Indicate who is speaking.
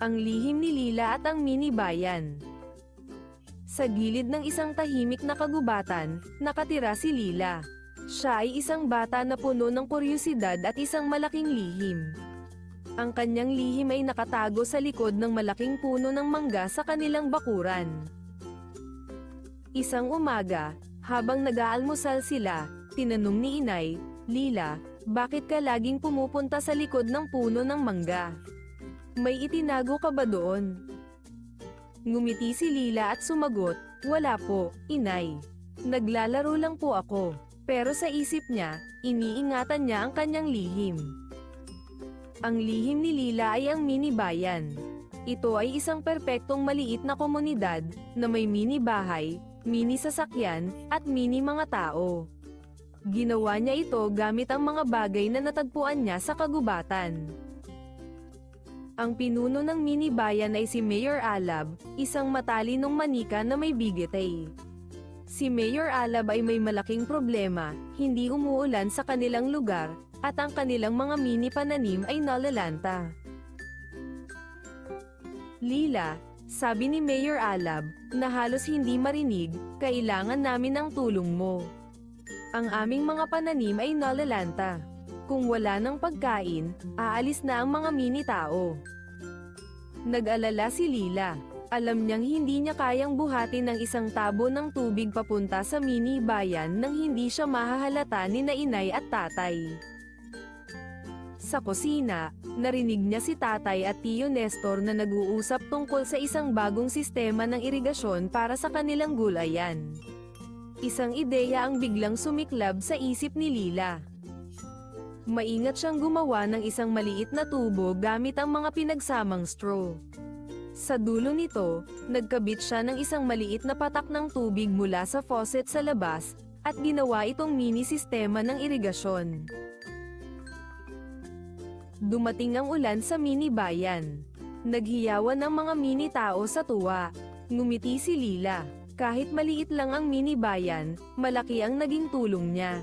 Speaker 1: Ang lihim ni Lila at ang mini bayan. Sa gilid ng isang tahimik na kagubatan, nakatira si Lila. Siya ay isang bata na puno ng kuryosidad at isang malaking lihim. Ang kanyang lihim ay nakatago sa likod ng malaking puno ng mangga sa kanilang bakuran. Isang umaga, habang nag-aalmusal sila, tinanong ni inay, Lila, bakit ka laging pumupunta sa likod ng puno ng mangga? May itinago ka ba doon? Ngumiti si Lila at sumagot, wala po, inay. Naglalaro lang po ako. Pero sa isip niya, iniingatan niya ang kanyang lihim. Ang lihim ni Lila ay ang mini bayan. Ito ay isang perpektong maliit na komunidad, na may mini bahay, mini sasakyan, at mini mga tao. Ginawa niya ito gamit ang mga bagay na natagpuan niya sa kagubatan. Ang pinuno ng mini bayan ay si Mayor Alab, isang matalinong manika na may bigitay. Si Mayor Alab ay may malaking problema, hindi umuulan sa kanilang lugar, at ang kanilang mga mini pananim ay nalalanta. Lila, sabi ni Mayor Alab, na halos hindi marinig, kailangan namin ang tulong mo. Ang aming mga pananim ay nalalanta. Kung wala ng pagkain, aalis na ang mga mini tao. Nag-alala si Lila. Alam niyang hindi niya kayang buhatin ng isang tabo ng tubig papunta sa mini bayan nang hindi siya mahahalata ni na inay at tatay. Sa kusina, narinig niya si tatay at tiyo Nestor na nag-uusap tungkol sa isang bagong sistema ng irigasyon para sa kanilang gulayan. Isang ideya ang biglang sumiklab sa isip ni Lila. Maingat siyang gumawa ng isang maliit na tubo gamit ang mga pinagsamang straw. Sa dulo nito, nagkabit siya ng isang maliit na patak ng tubig mula sa faucet sa labas, at ginawa itong mini sistema ng irigasyon. Dumating ang ulan sa mini bayan. Naghiyawan ang mga mini tao sa tuwa. Ngumiti si Lila. Kahit maliit lang ang mini bayan, malaki ang naging tulong niya.